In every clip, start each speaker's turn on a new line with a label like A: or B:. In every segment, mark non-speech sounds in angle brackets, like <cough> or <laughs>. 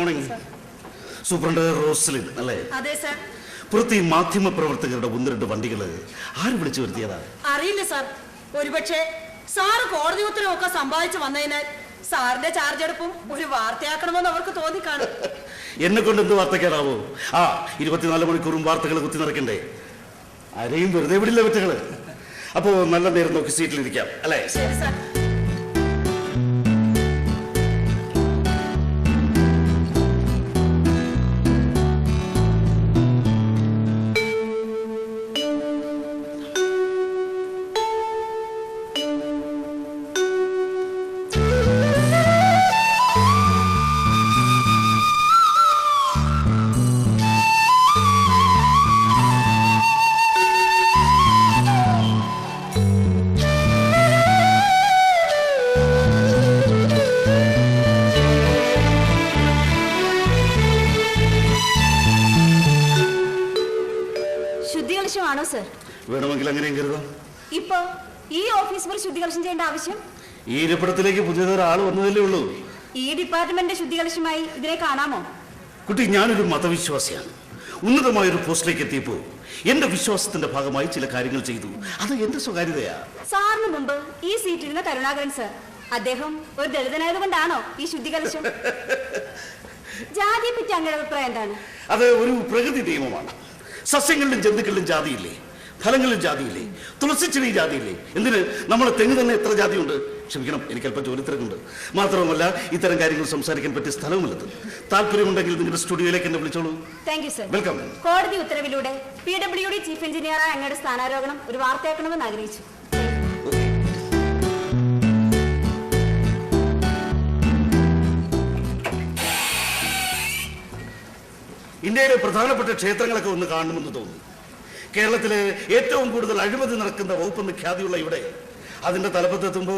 A: Morning superintendent Roslin അല്ലേ?
B: അതെ sir
A: പുറത്ത് ഈ മാധ്യമ പ്രവർത്തകരുടെ ഒന്ന് രണ്ട് വണ്ടികൾ ആര് വിളിച്ചു വരുത്തിയതാ?
B: അറിയില്ല സാർ ഒരുപക്ഷെ സാറ് കോടതി ഉത്തരവൊക്കെ സമ്പാദിച്ചു വന്നതിനാൽ സാറിന്റെ ചാർജ് എടുപ്പും ഒരു വാർത്തയാക്കണമെന്ന് അവർക്ക് തോന്നിക്കാണും. <laughs>
A: എന്നെ കൊണ്ട് എന്ത് വാർത്തക്കേടാവോ ആ ഇരുപത്തിനാല് മണിക്കൂറും വാർത്തകൾ കുത്തി നടക്കണ്ടേ? ആരെയും വെറുതെ വിടില്ല വെറ്റകൾ. അപ്പോ നല്ല നേരം നോക്കി സീറ്റിലിരിക്കാം അല്ലേ?
B: ശരി സാർ
A: വേണമെങ്കിൽ അങ്ങനെയും കരുതാം.
C: ഇപ്പൊ ഈ ഓഫീസ് മുറി ശുദ്ധികലശം ചെയ്യേണ്ട ആവശ്യം?
A: ഈ ഇരിപ്പിടത്തിലേക്ക് പുതിയതൊരാൾ വന്നതല്ലേ ഉള്ളൂ.
C: ഈ ഡിപ്പാർട്ട്മെന്റ് ശുദ്ധികലശമായി ഇതിനെ കാണാമോ?
A: കുട്ടി ഞാനൊരു മതവിശ്വാസിയാണ്. ഉന്നതമായ ഒരു പോസ്റ്റിലേക്ക് എത്തിയപ്പോ എന്റെ വിശ്വാസത്തിന്റെ ഭാഗമായി ചില കാര്യങ്ങൾ ചെയ്തു. അത് എന്റെ സ്വകാര്യതയാ?
C: സാറിന് മുമ്പ് ഈ സീറ്റിരുന്ന കരുണാകരൻ സർ അദ്ദേഹം ഒരു ദളിതനായതുകൊണ്ടാണോ ഈ ശുദ്ധികലശം <laughs> ജാതിയെ പറ്റി അങ്ങനെ അഭിപ്രായം എന്താണ്?
A: അത് ഒരു പ്രകൃതി നിയമമാണ്. സസ്യങ്ങളിലും ജന്തുക്കളിലും ജാതിയില്ലേ? ഫലങ്ങളിലും ജാതിയില്ലേ? തുളസിച്ചെടി ജാതിയില്ലേ? എന്തിന്? നമ്മളെ തെങ്ങ് തന്നെ എത്ര ജാതിയുണ്ട്? ക്ഷമിക്കണം എനിക്ക് അല്പം ജോലി തിരക്കുണ്ട് മാത്രവുമല്ല ഇത്തരം കാര്യങ്ങൾ സംസാരിക്കാൻ പറ്റിയ സ്ഥലവുമില്ലത്. താല്പര്യമുണ്ടെങ്കിൽ നിങ്ങളുടെ സ്റ്റുഡിയോയിലേക്ക് എന്നെ വിളിച്ചോളൂ. വെൽക്കം
C: കോടതി ഉത്തരവിലൂടെ പി ഡബ്ല്യു ഡി ചീഫ് എഞ്ചിനീയറായ അങ്ങയുടെ സ്ഥാനാരോഹണം ഒരു വാർത്തയാക്കണമെന്ന് ആഗ്രഹിച്ചു.
A: ഇന്ത്യയിലെ പ്രധാനപ്പെട്ട ക്ഷേത്രങ്ങളൊക്കെ ഒന്ന് കാണണമെന്ന് തോന്നി കേരളത്തിലെ ഏറ്റവും കൂടുതൽ അഴിമതി നടക്കുന്ന വകുപ്പെന്ന് ഖ്യാതിയുള്ള ഇവിടെ അതിന്റെ തലപ്പത്തെത്തുമ്പോ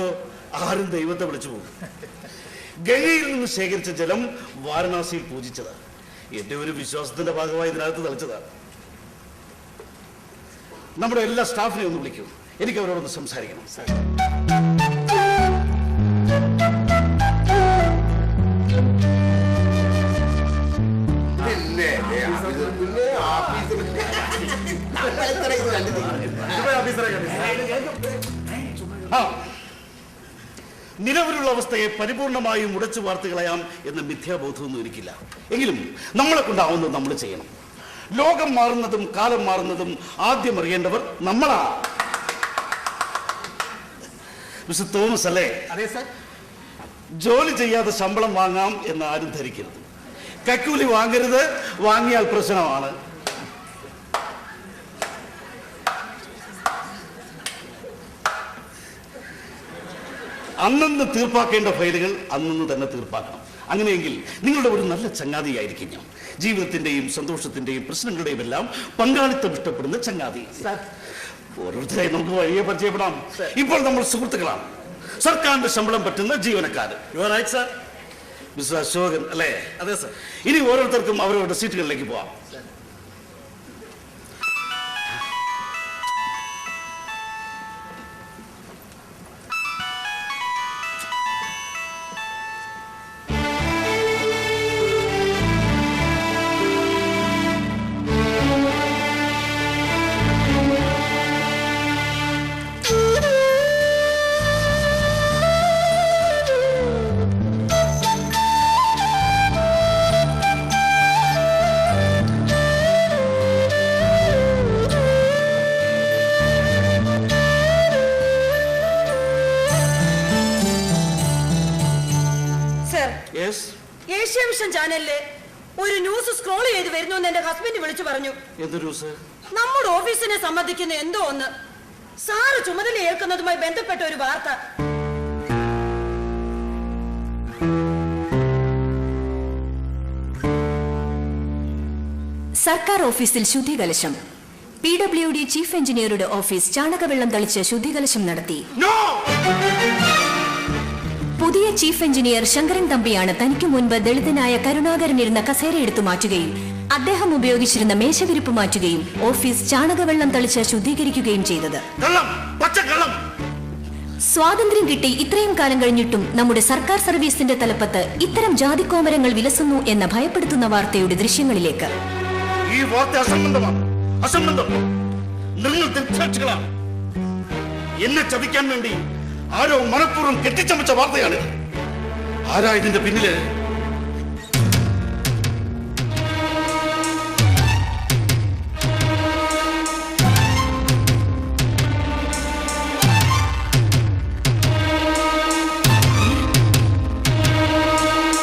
A: ആരും ദൈവത്തെ വിളിച്ചു പോകും. ഗംഗയിൽ നിന്ന് ശേഖരിച്ച ജലം വാരണാസിയിൽ പൂജിച്ചതാണ്. എന്റെ ഒരു വിശ്വാസത്തിന്റെ ഭാഗമായി ഇതിനകത്ത് തളിച്ചതാണ്. നമ്മുടെ എല്ലാ സ്റ്റാഫിനെ ഒന്ന് വിളിക്കൂ. എനിക്ക് അവരോടൊന്ന് സംസാരിക്കണം. നിലവിലുള്ള അവസ്ഥയെ പരിപൂർണമായും ഉടച്ചു വാർത്ത് കളയാം എന്ന മിഥ്യാബോധമൊന്നും എനിക്കില്ല. എങ്കിലും നമ്മളെ കൊണ്ടാവുന്നത് നമ്മൾ ചെയ്യണം. ലോകം മാറുന്നതും കാലം മാറുന്നതും ആദ്യം അറിയേണ്ടവർ നമ്മളാണ് മിസ്റ്റർ തോമസ് അല്ലേ?
D: അതെ സർ.
A: ജോലി ചെയ്യാതെ ശമ്പളം വാങ്ങാം എന്ന് ആരും ധരിക്കരുത്. കക്കൂലി വാങ്ങരുത് വാങ്ങിയാൽ പ്രശ്നമാണ്. അന്നന്ന് തീർപ്പാക്കേണ്ട ഫയലുകൾ അന്നന്ന് തന്നെ തീർപ്പാക്കണം. അങ്ങനെയെങ്കിൽ നിങ്ങളുടെ ഒരു നല്ല ചങ്ങാതിയായിരിക്കും ഞാൻ. ജീവിതത്തിന്റെയും സന്തോഷത്തിന്റെയും പ്രശ്നങ്ങളുടെയും എല്ലാം പങ്കാളിത്തം ഇഷ്ടപ്പെടുന്ന ചങ്ങാതി. ഓരോരുത്തരെ നമുക്ക് വഴിയെ പരിചയപ്പെടാം. ഇപ്പോൾ നമ്മൾ സുഹൃത്തുക്കളാണ്. സർക്കാരിന്റെ ശമ്പളം പറ്റുന്ന ജീവനക്കാർ.
D: സാർ
A: മിസ്റ്റർ അശോകൻ അല്ലേ?
D: അതെ സർ
A: ഇനി ഓരോരുത്തർക്കും അവരവരുടെ സീറ്റുകളിലേക്ക് പോവാം.
B: സർ
A: ഏഷ്യ
B: വിഷൻ ചാനലിൽ ഒരു ന്യൂസ് സ്ക്രോൾ ചെയ്ത് വരുന്നു എന്ന് എന്റെ ഹസ്ബൻഡ് വിളിച്ചു പറഞ്ഞു.
A: എന്ത് ന്യൂസ്
B: നമ്മുടെ ഓഫീസിനെ സംബന്ധിക്കുന്ന എന്തോ ഒന്ന്. സാറ് ചുമതല ഏൽക്കുന്നതുമായി ബന്ധപ്പെട്ട ഒരു വാർത്ത.
E: സർക്കാർ ഓഫീസിൽ ശുദ്ധികലശം. പി ഡബ്ല്യു ഡി ചീഫ് എഞ്ചിനീയറുടെ ഓഫീസ് ചാണകവെള്ളം തളിച്ച് ശുദ്ധികലശം നടത്തി. പുതിയ ചീഫ് എഞ്ചിനീയർ ശങ്കരൻ തമ്പിയാണ് തനിക്ക് മുൻപ് ദളിതനായ കരുണാകരൻ ഇരുന്ന കസേര എടുത്തു മാറ്റുകയും അദ്ദേഹം ഉപയോഗിച്ചിരുന്ന മേശവിരിപ്പ് മാറ്റുകയും ഓഫീസ് ചാണകവെള്ളം തളിച്ച് ശുദ്ധീകരിക്കുകയും ചെയ്തത്. സ്വാതന്ത്ര്യം കിട്ടി ഇത്രയും കാലം കഴിഞ്ഞിട്ടും നമ്മുടെ സർക്കാർ സർവീസിന്റെ തലപ്പത്ത് ഇത്തരം ജാതിക്കോമരങ്ങൾ വിലസുന്നു എന്ന ഭയപ്പെടുത്തുന്ന വാർത്തയുടെ ദൃശ്യങ്ങളിലേക്ക്.
A: ഈ വാർത്ത അസംബന്ധമാണ്. അസംബന്ധം. നിങ്ങൾ എന്നെ ചതിക്കാൻ വേണ്ടി ആരോ മനഃപൂർവം കെട്ടിച്ചമച്ച വാർത്തയാണ്. ആരാ ഇതിന്റെ പിന്നിൽ?